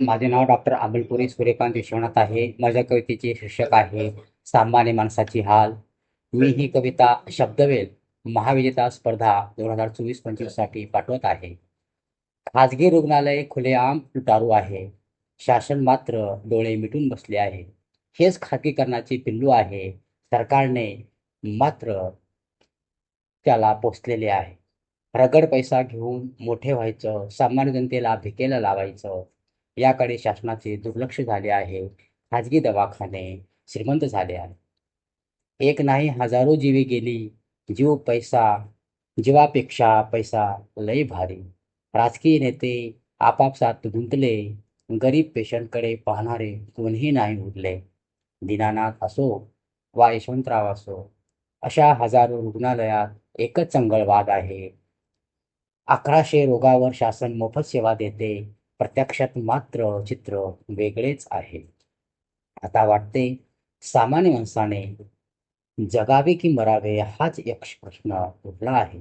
माझे नाव डॉक्टर अमलपुरी सूर्यकांत विश्वनाथ आहे. माझ्या कवितेचे शीर्षक आहे सामान्य माणसाची हाल. मी ही कविता शब्दवेल महाविजेता स्पर्धा दोन हजार चोवीस पंचवीससाठी पाठवत आहे. खाजगी रुग्णालय खुलेआम लुटारू आहे. शासन मात्र डोळे मिटून बसले आहे. हेच खाजगीकरणाचे पिल्लू आहे. सरकारने मात्र त्याला पोचलेले आहे. रगड पैसा घेऊन मोठे व्हायचं सामान्य जनतेला भिकेला लावायचं याकडे शासनाचे दुर्लक्ष झाले आहे. खाजगी दवाखाने श्रीमंत झाले आहे एक नाही हजारो जीवे गेली. जीव पैसा जीवापेक्षा पैसा लय भारी. राजकीय नेते आपापसात गुंतले. गरीब पेशंटकडे पाहणारे कोणीही नाही उरले. दीनानाथ असो वा यशवंतराव असो अशा हजारो रुग्णालयात एकच चंगळवाद आहे. अकराशे रोगावर शासन मोफत सेवा देते. प्रत्यक्षात मात्र चित्र वेगळेच आहे. आता वाटते सामान्य माणसाने जगावे की मरावे हाच यक्ष प्रश्न उरला आहे.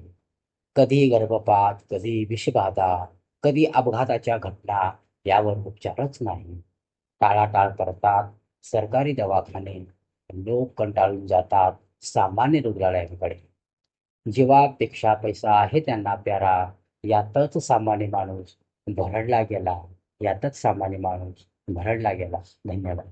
कधी गर्भपात कधी विषबाधा कधी अपघाताच्या घटना यावर उपचारच नाही. टाळाटाळ करतात सरकारी दवाखाने लोक कंटाळून जातात सामान्य रुग्णालयांकडे. जीवापेक्षा पैसा आहे त्यांना प्यारा यातच सामान्य माणूस भरडला गेला. यातच सामान्य माणूस भरडला गेला. धन्यवाद.